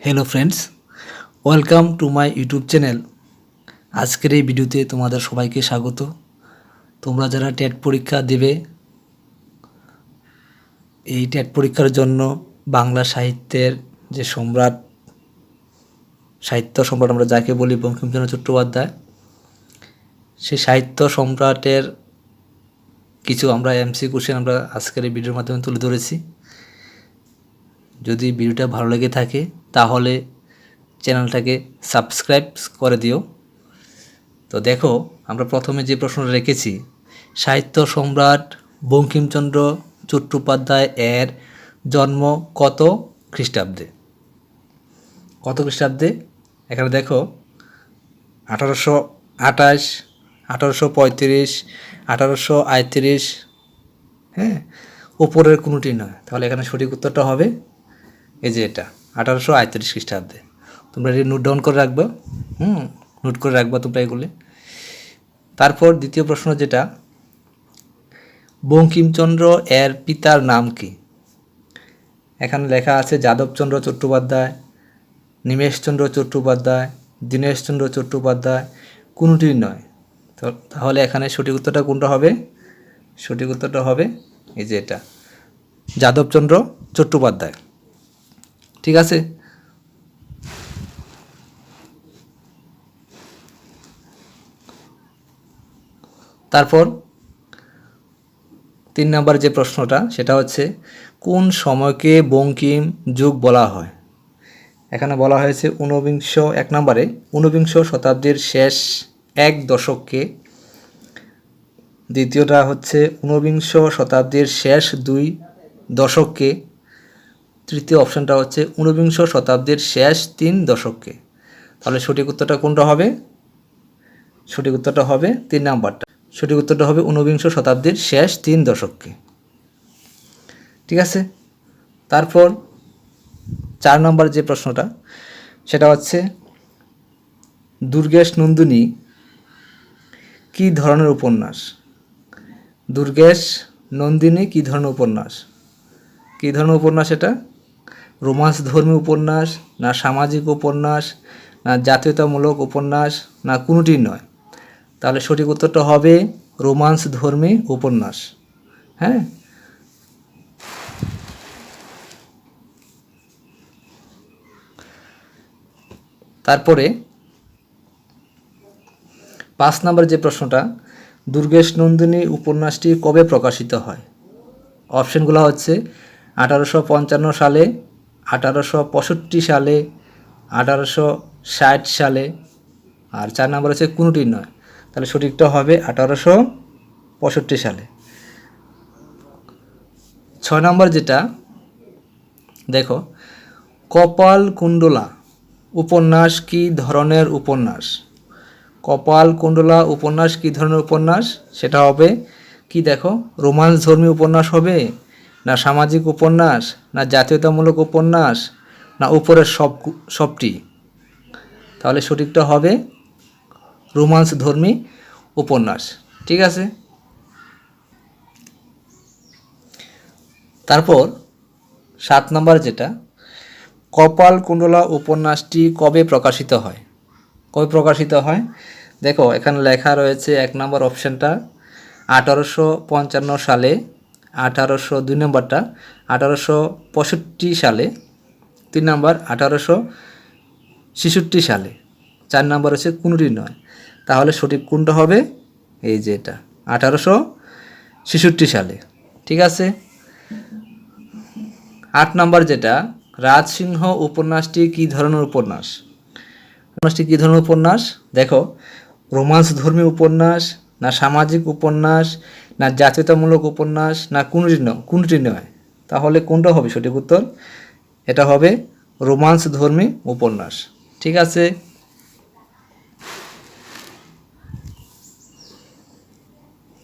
Hello friends welcome to my YouTube channel আজকের এই ভিডিওতে তোমাদের সবাইকে স্বাগত। তোমরা যারা টেট পরীক্ষা দেবে, এই টেট পরীক্ষার জন্য বাংলা সাহিত্যের যে সম্রাট, সাহিত্য সম্রাট আমরা যাকে বলি, বঙ্কিমচন্দ্র চট্টোপাধ্যায় সেই সাহিত্য সম্রাটের কিছু আমরা এমসি কোশ্চেন আমরা আজকের এই ভিডিওর মাধ্যমে তুলে ধরেছি। যদি ভিডিওটা ভালো লেগে থাকে, তাহলে চ্যানেলটাকে সাবস্ক্রাইব করে দিও। তো দেখো, আমরা প্রথমে যে প্রশ্নটা রেখেছি, সাহিত্য সম্রাট বঙ্কিমচন্দ্র চট্টোপাধ্যায় এর জন্ম কত খ্রিস্টাব্দে? কত খ্রিস্টাব্দে? এখানে দেখো, আঠারোশো আঠাশ, আঠারোশো পঁয়ত্রিশ, আঠারোশো আটত্রিশ হ্যাঁ? ওপরের কোনোটি নয়। তাহলে এখানে সঠিক উত্তরটা হবে এই যে এটা, আঠারোশো আটত্রিশ খ্রিস্টাব্দে। তোমরা এটি নোট ডাউন করে রাখবে, হুম নোট করে রাখবা তোমরা এগুলি। তারপর দ্বিতীয় প্রশ্ন যেটা, বঙ্কিমচন্দ্র এর পিতার নাম কি? এখানে লেখা আছে যাদবচন্দ্র চট্টোপাধ্যায় নিমেশচন্দ্র চট্টোপাধ্যায়, দীনেশচন্দ্র চট্টোপাধ্যায় কোনোটি নয়। তো তাহলে এখানে সঠিক উত্তরটা কোনটা হবে? সঠিক উত্তরটা হবে এই যে এটা, যাদবচন্দ্র চট্টোপাধ্যায়। ঠিক আছে? তারপর তিন নম্বর যে প্রশ্নটা, সেটা হচ্ছে, কোন সময়কে বঙ্কিম যুগ বলা হয়? এখানে বলা হয়েছে ঊনবিংশ, এক নম্বরে, ঊনবিংশ শতাব্দীর শেষ এক দশককে। দ্বিতীয়টা হচ্ছে ঊনবিংশ শতাব্দীর শেষ দুই দশককে। তৃতীয় অপশানটা হচ্ছে ঊনবিংশ শতাব্দীর শেষ তিন দশককে। তাহলে সঠিক উত্তরটা কোনটা হবে? সঠিক উত্তরটা হবে তিন নাম্বারটা। সঠিক উত্তরটা হবে ঊনবিংশ শতাব্দীর শেষ তিন দশককে। ঠিক আছে? তারপর চার নম্বর যে প্রশ্নটা, সেটা হচ্ছে, দুর্গেশ নন্দিনী কী ধরনের উপন্যাস? দুর্গেশ নন্দিনী কী ধরনের উপন্যাস? কী ধরনের উপন্যাস এটা? রোমান্স ধর্মী উপন্যাস, না সামাজিক উপন্যাস, না জাতীয়তামূলক উপন্যাস, না কোনোটি নয়। তাহলে সঠিক উত্তরটা হবে রোমান্স ধর্মী উপন্যাস। হ্যাঁ? তারপরে পাঁচ নম্বর যে প্রশ্নটা, দুর্গেশ নন্দিনী উপন্যাসটি কবে প্রকাশিত হয়? অপশনগুলো হচ্ছে আঠারোশো পঞ্চান্ন সালে আঠারোশো পঁয়ষট্টি সালে, আঠারোশো ষাট সালে, আর চার নম্বর হচ্ছে কোনোটি নয়। তাহলে সঠিকটা হবে আঠারোশো পঁয়ষট্টি সালে। ছয় নম্বর যেটা, দেখো কপাল কুণ্ডলা উপন্যাস কি ধরনের উপন্যাস? কপাল কুণ্ডলা উপন্যাস কি ধরনের উপন্যাস? সেটা হবে কি দেখো রোমান্স ধর্মী উপন্যাস হবে না সামাজিক উপন্যাস, না জাতীয়তামূলক উপন্যাস, না উপরের সব সবটি। তাহলে সঠিকটা হবে রোমান্স ধর্মী উপন্যাস, ঠিক আছে? তারপর সাত নম্বর যেটা, কপাল কুণ্ডলা উপন্যাসটি কবে প্রকাশিত হয়? কবে প্রকাশিত হয়? দেখো, এখানে লেখা রয়েছে এক নম্বর অপশানটা, আঠারোশো পঞ্চান্ন সালে আঠারোশো দুই নম্বরটা, আঠারোশো পঁয়ষট্টি সালে, তিন নম্বর আঠারোশো ছেষট্টি সালে, চার নম্বর হচ্ছে কোনোটি নয়। তাহলে সঠিক কোনটা হবে? এই যে এটা, আঠারোশো ছেষট্টি সালে, ঠিক আছে? আট নম্বর যেটা, রাজসিংহ উপন্যাসটি কী ধরনের উপন্যাস? উপন্যাসটি কী ধরনের উপন্যাস? দেখো রোমান্স ধর্মী উপন্যাস না সামাজিক উপন্যাস না জাতীয়তামূলক উপন্যাস, না কোনটি নয় কোনটি নয়। তাহলে কোনটা হবে সঠিক উত্তর? এটা হবে রোমান্স ধর্মী উপন্যাস। ঠিক আছে?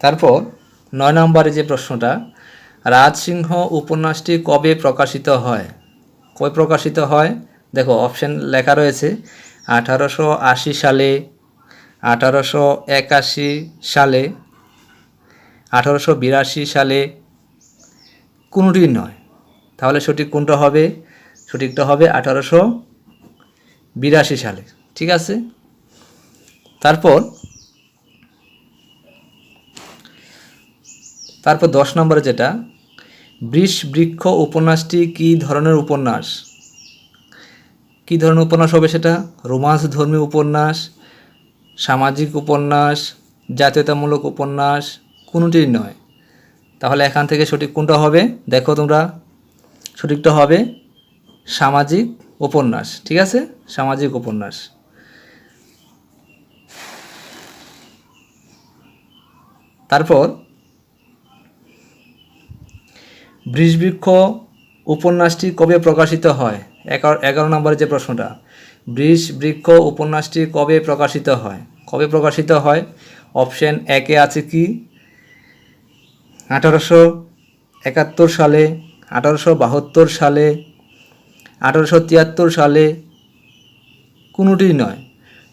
তারপর নয় নম্বরে যে প্রশ্নটা, রাজসিংহ উপন্যাসটি কবে প্রকাশিত হয়? কবে প্রকাশিত হয়? দেখো, অপশন লেখা রয়েছে আঠারোশো আশি সালে, আঠারোশো একাশি সালে। আঠারোশো বিরাশি সালে কোনোটি নয়। তাহলে সঠিক কোনটা হবে? সঠিকটা হবে আঠারোশো বিরাশি সালে। ঠিক আছে? তারপর তারপর দশ নম্বরে যেটা, বৃষ বৃক্ষ উপন্যাসটি কী ধরনের উপন্যাস? কী ধরনের উপন্যাস হবে সেটা? রোমান্স ধর্মী উপন্যাস, সামাজিক উপন্যাস, জাতীয়তামূলক উপন্যাস কোনোটিই নয়। তাহলে এখান থেকে সঠিক কোনটা হবে? দেখো তোমরা, সঠিকটা হবে সামাজিক উপন্যাস, ঠিক আছে? সামাজিক উপন্যাস। তারপর, বৃষবৃক্ষ উপন্যাসটি কবে প্রকাশিত হয়? এগারো এগারো নম্বরে যে প্রশ্নটা বৃষ বৃক্ষ উপন্যাসটি কবে প্রকাশিত হয়? কবে প্রকাশিত হয়? অপশন একে আছে কি? আঠারোশো একাত্তর সালে, আঠারোশো বাহাত্তর সালে, আঠারোশো তিয়াত্তর সালে কোনোটিই নয়।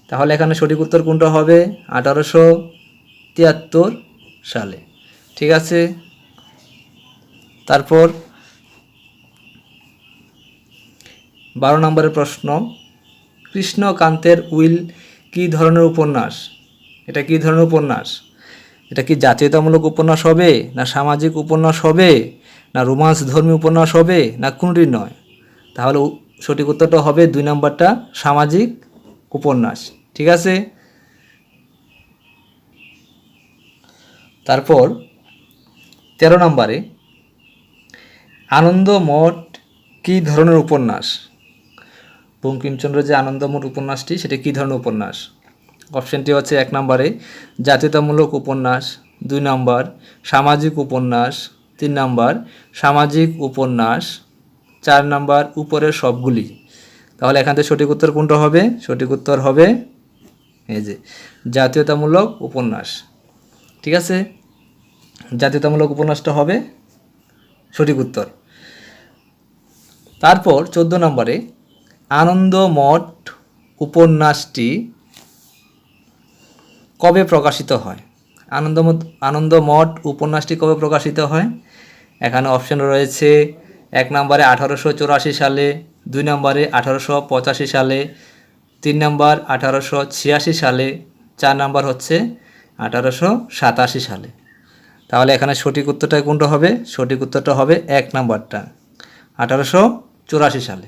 তাহলে এখানে সঠিক উত্তর কোনটা হবে? আঠারোশো তিয়াত্তর সালে। ঠিক আছে? তারপর বারো নম্বরের প্রশ্ন, কৃষ্ণকান্তের উইল কী ধরনের উপন্যাস? এটা কী ধরনের উপন্যাস? এটা কি জাতীয়তামূলক উপন্যাস হবে? না সামাজিক উপন্যাস হবে? না রোমান্স ধর্মী উপন্যাস হবে? না কোনটি নয়? তাহলে সঠিক উত্তরটা হবে দুই নম্বরটা সামাজিক উপন্যাস। ঠিক আছে? তারপর তেরো নম্বরে আনন্দমঠ কী ধরনের উপন্যাস? বঙ্কিমচন্দ্র যে আনন্দমঠ উপন্যাসটি, সেটা কী ধরনের উপন্যাস? অপশনটি হচ্ছে এক নম্বরে জাতীয়তামূলক উপন্যাস, দুই নম্বর সামাজিক উপন্যাস, তিন নম্বর সামাজিক উপন্যাস, চার নম্বর উপরের সবগুলি। তাহলে এখান থেকে সঠিক উত্তর কোনটা হবে? সঠিক উত্তর হবে এই যে জাতীয়তামূলক উপন্যাস। ঠিক আছে? জাতীয়তামূলক উপন্যাসটা হবে সঠিক উত্তর। তারপর চোদ্দ নম্বরে আনন্দমঠ উপন্যাসটি কবে প্রকাশিত হয়? আনন্দমঠ আনন্দমঠ উপন্যাসটি কবে প্রকাশিত হয়? এখানে অপশন রয়েছে এক নম্বরে আঠারোশো চুরাশি সালে, দুই নম্বরে আঠারোশো পঁচাশি সালে, তিন নম্বর আঠারোশো ছিয়াশি সালে, চার নম্বর হচ্ছে আঠারোশো সাতাশি সালে। তাহলে এখানে সঠিক উত্তরটা কোনটা হবে? সঠিক উত্তরটা হবে এক নাম্বারটা, আঠারোশো চুরাশি সালে।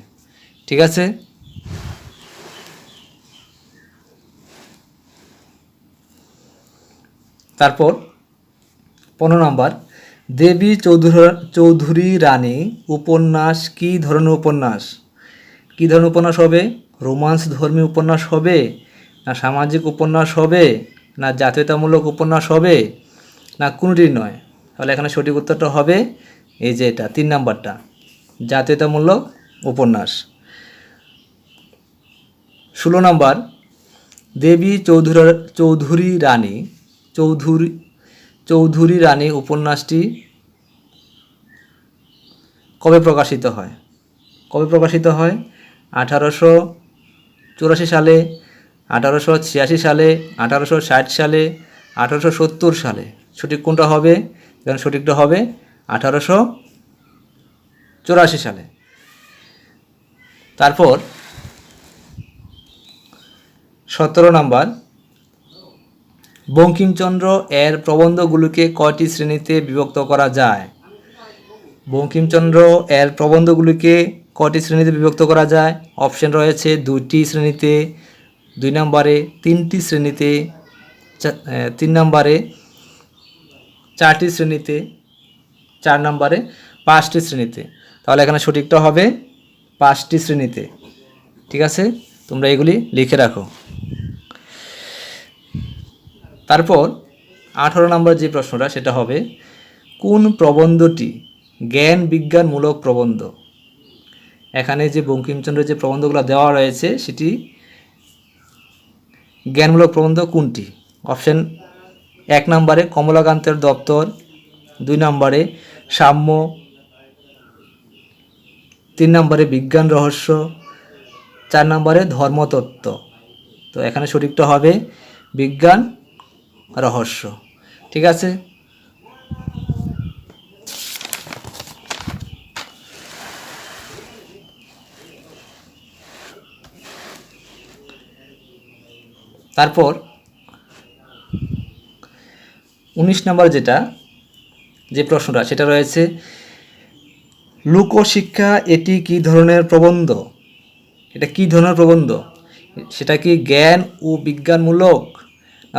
ঠিক আছে? তারপর পনেরো নম্বর, দেবী চৌধুরী চৌধুরী রানী উপন্যাস, কী ধরনের উপন্যাস? কী ধরনের উপন্যাস হবে? রোমান্স ধর্মী উপন্যাস হবে? না সামাজিক উপন্যাস হবে? না জাতীয়তামূলক উপন্যাস হবে? না কোনোটি নয়। তাহলে এখানে সঠিক উত্তরটা হবে এই যে এটা, তিন নাম্বারটা, জাতীয়তামূলক উপন্যাস। ষোলো নম্বর, দেবী চৌধুরী চৌধুরী রানী চৌধুরী চৌধুরী রানী উপন্যাসটি কবে প্রকাশিত হয়? কবে প্রকাশিত হয়? আঠারোশো চুরাশি সালে, আঠারোশো ছিয়াশি সালে, আঠারোশো ষাট সালে, আঠারোশো সত্তর সালে। সঠিক কোনটা হবে? এখানে সঠিকটা হবে, আঠারোশো চুরাশি সালে। তারপর সতেরো নাম্বার বঙ্কিমচন্দ্র এর প্রবন্ধগুলোকে কয়টি শ্রেণীতে বিভক্ত করা যায়? বঙ্কিমচন্দ্র এর প্রবন্ধগুলিকে কয়টি শ্রেণীতে বিভক্ত করা যায়? অপশন রয়েছে দুটি শ্রেণীতে, দুই নম্বরে তিনটি শ্রেণীতে তিন নম্বরে চারটি শ্রেণীতে, চার নম্বরে পাঁচটি শ্রেণীতে। তাহলে এখানে সঠিকটা হবে পাঁচটি শ্রেণীতে। ঠিক আছে? তোমরা এগুলি লিখে রাখো। তারপর আঠারো নম্বর যে প্রশ্নটা, সেটা হবে, কোন প্রবন্ধটি জ্ঞান বিজ্ঞানমূলক প্রবন্ধ? এখানে যে বঙ্কিমচন্দ্রের যে প্রবন্ধগুলো দেওয়া রয়েছে, সেটি জ্ঞানমূলক প্রবন্ধ কোনটি? অপশন এক নম্বরে কমলাকান্তের দপ্তর, দুই নম্বরে সাম্য, তিন নম্বরে বিজ্ঞান রহস্য, চার নম্বরে ধর্মতত্ত্ব। তো এখানে সঠিকটা হবে বিজ্ঞান রহস্য। ঠিক আছে? তারপর উনিশ নম্বর যেটা, যে প্রশ্নটা, সেটা রয়েছে, লোকশিক্ষা এটি কি ধরনের প্রবন্ধ? এটা কি ধরনের প্রবন্ধ? সেটা কি জ্ঞান ও বিজ্ঞানমূলক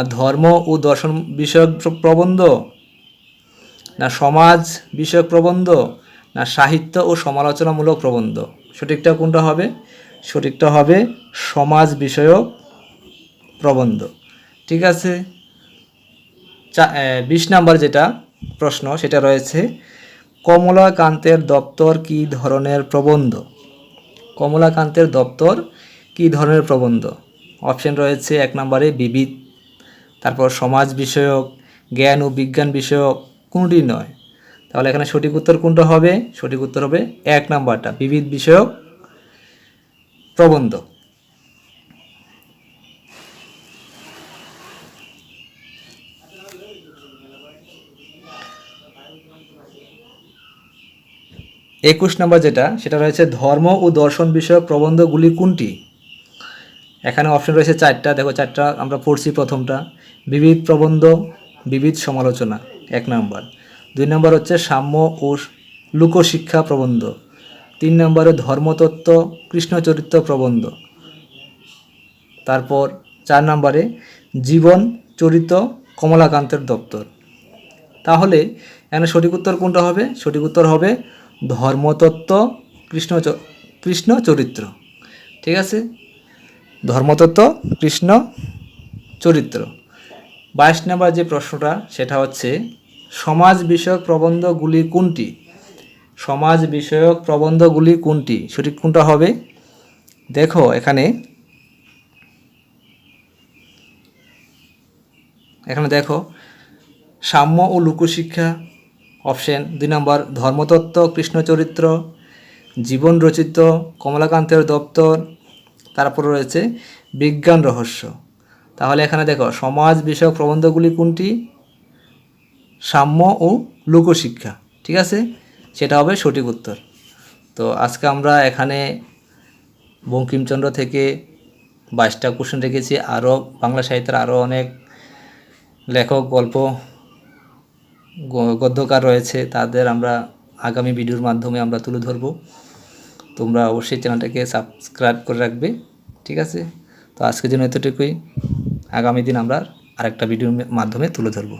ধর্ম ও দর্শন বিষয়ক প্রবন্ধ? না সমাজ বিষয়ক প্রবন্ধ? না সাহিত্য ও সমালোচনামূলক প্রবন্ধ? সঠিকটা কোনটা হবে? সঠিকটা হবে সমাজ বিষয়ক প্রবন্ধ। ঠিক আছে? বিশ নাম্বার যেটা প্রশ্ন, সেটা রয়েছে, কমলাকান্তের দপ্তর কি ধরনের প্রবন্ধ? কমলাকান্তের দপ্তর কি ধরনের প্রবন্ধ? অপশন রয়েছে এক নম্বরে বিবিধ তারপর সমাজ বিষয়ক, জ্ঞান ও বিজ্ঞান বিষয়ক কোনটি নয়? তাহলে এখানে সঠিক উত্তর কোনটা হবে? সঠিক উত্তর হবে এক নাম্বারটা, বিবিধ বিষয়ক প্রবন্ধ। একুশ নম্বর যেটা, সেটা রয়েছে ধর্ম ও দর্শন বিষয়ক প্রবন্ধগুলি কোনটি? এখানে অপশন রয়েছে চারটা। দেখো চারটা, আমরা পড়ছি প্রথমটা। বিবিধ প্রবন্ধ, বিবিধ সমালোচনা, এক নম্বর। দুই নম্বর হচ্ছে সাম্য ও লোকশিক্ষা প্রবন্ধ। তিন নম্বরে ধর্মতত্ত্ব, কৃষ্ণচরিত্র প্রবন্ধ। তারপর চার নম্বরে জীবন চরিত কমলাকান্তের দপ্তর। তাহলে এখানে সঠিক উত্তর কোনটা হবে? সঠিক উত্তর হবে ধর্মতত্ত্ব কৃষ্ণ কৃষ্ণ চরিত্র ঠিক আছে? ধর্মতত্ত্ব, কৃষ্ণ চরিত্র। বাইশ নম্বর যে প্রশ্নটা, সেটা হচ্ছে, সমাজ বিষয়ক প্রবন্ধগুলি কোনটি? সমাজ বিষয়ক প্রবন্ধগুলি কোনটি? সঠিক কোনটা হবে? দেখো এখানে। এখানে দেখো, সাম্য ও লোকশিক্ষা, অপশন দুই নম্বর, ধর্মতত্ত্ব কৃষ্ণচরিত্র জীবন রচিত, কমলাকান্তের দপ্তর তারপর রয়েছে বিজ্ঞান রহস্য। তাহলে এখানে দেখো, সমাজ বিষয়ক প্রবন্ধগুলি কোনটি? সাম্য ও লোকশিক্ষা, ঠিক আছে? সেটা হবে সঠিক উত্তর। তো আজকে আমরা এখানে বঙ্কিমচন্দ্র থেকে বাইশটা কোশ্চেন রেখেছি। আরও বাংলা সাহিত্যের আরও অনেক লেখক, গল্প, গদ্যকার রয়েছে, তাদের আমরা আগামী ভিডিওর মাধ্যমে আমরা তুলে ধরব। তোমরা অবশ্যই চ্যানেলটাকে সাবস্ক্রাইব করে রাখবে। ঠিক আছে? তো আজকের জন্য এতটুকুই। আগামী দিন আমরা আরেকটা ভিডিওর মাধ্যমে তুলে ধরবো।